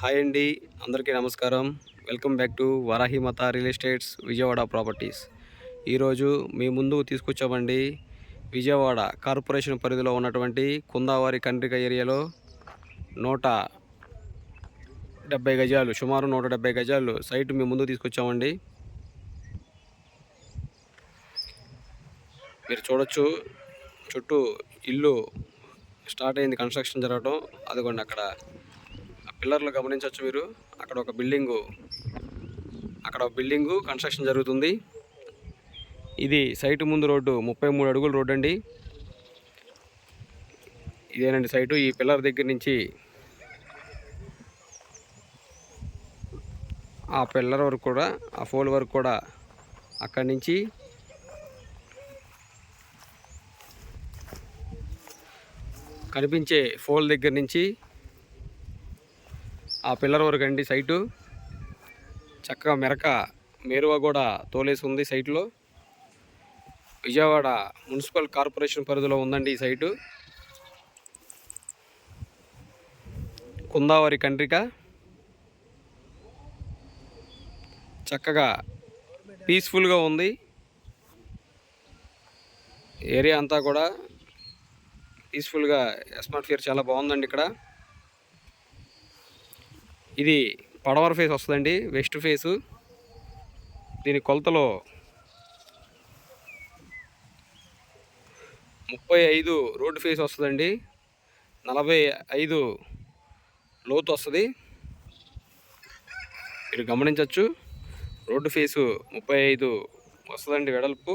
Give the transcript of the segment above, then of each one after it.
Hi అండి అందరికీ నమస్కారం. Welcome back to Varahimatha real estates Vijayawada properties. ఈరోజు మీ ముందు తీసుకొచ్చామండి విజయవాడ కార్పొరేషన్ పరిధిలో ఉన్నటువంటి కుందావారి కండ్రిక ఏరియాలో నూట డెబ్బై గజాలు సుమారు నూట డెబ్బై గజాలు సైట్ మీ ముందు తీసుకొచ్చామండి. మీరు చూడొచ్చు చుట్టూ ఇల్లు స్టార్ట్ అయింది కన్స్ట్రక్షన్ జరగటం. అదిగోండి అక్కడ పిల్లర్లు గమనించవచ్చు మీరు. అక్కడ ఒక బిల్డింగు అక్కడ ఒక బిల్డింగు కన్స్ట్రక్షన్ జరుగుతుంది. ఇది సైటు ముందు రోడ్డు ముప్పై మూడు అడుగుల రోడ్డు అండి. ఇదేనండి సైటు. ఈ పిల్లర్ దగ్గర నుంచి ఆ పిల్లర్ వరకు కూడా ఆ ఫోల్ వరకు కూడా అక్కడి నుంచి కనిపించే ఫోల్ దగ్గర నుంచి ఆ పిల్లర్ వరకు అండి సైటు. చక్కగా మెరక మేరువా కూడా తోలేసి ఉంది సైట్లో. విజయవాడ మున్సిపల్ కార్పొరేషన్ పరిధిలో ఉందండి ఈ సైటు. కుందావరి కండ్రిక. చక్కగా పీస్ఫుల్గా ఉంది. ఏరియా అంతా కూడా పీస్ఫుల్గా అట్మాస్ఫియర్ చాలా బాగుందండి ఇక్కడ. ఇది పడవర ఫేస్ వస్తుందండి వెస్ట్ ఫేసు. దీని కొలతలో ముప్పై ఐదు రోడ్డు ఫేస్ వస్తుందండి నలభై ఐదు లోతు వస్తుంది. మీరు గమనించవచ్చు రోడ్డు ఫేసు ముప్పై ఐదు వస్తుందండి వెడల్పు.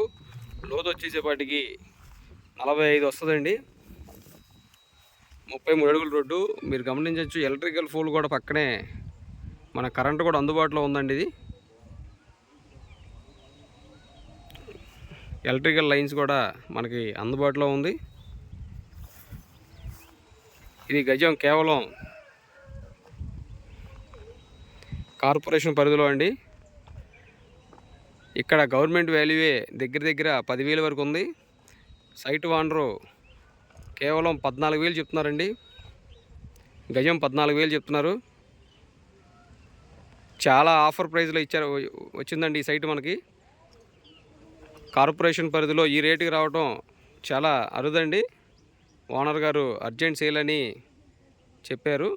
లోతు వచ్చేసేపాటికి నలభై ఐదు వస్తుందండి. ముప్పై మూడు అడుగుల రోడ్డు. మీరు గమనించవచ్చు ఎలక్ట్రికల్ ఫోల్ కూడా పక్కనే మన కరెంటు కూడా అందుబాటులో ఉందండి ఇది. ఎలక్ట్రికల్ లైన్స్ కూడా మనకి అందుబాటులో ఉంది. ఇది గజం కేవలం కార్పొరేషన్ పరిధిలో అండి. ఇక్కడ గవర్నమెంట్ వాల్యూవే దగ్గర దగ్గర పదివేల వరకు ఉంది. సైట్ వానరు కేవలం పద్నాలుగు వేలు చెప్తున్నారండి. గజం పద్నాలుగు వేలు చెప్తున్నారు. చాలా ఆఫర్ ప్రైస్లో ఇచ్చారు వచ్చిందండి ఈ సైట్ మనకి. కార్పొరేషన్ పరిధిలో ఈ రేటుకి రావటం చాలా అరుదండి. ఓనర్ గారు అర్జెంట్ సేల్ అని చెప్పారు.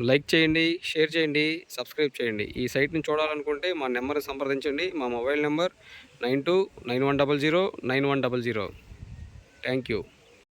లైక్ చేయండి షేర్ చేయండి సబ్స్క్రైబ్ చేయండి. ఈ సైట్ని చూడాలనుకుంటే మా నెంబర్ని సంప్రదించండి. మా mobile number nine two nine one double zero nine one double zero. Thank you.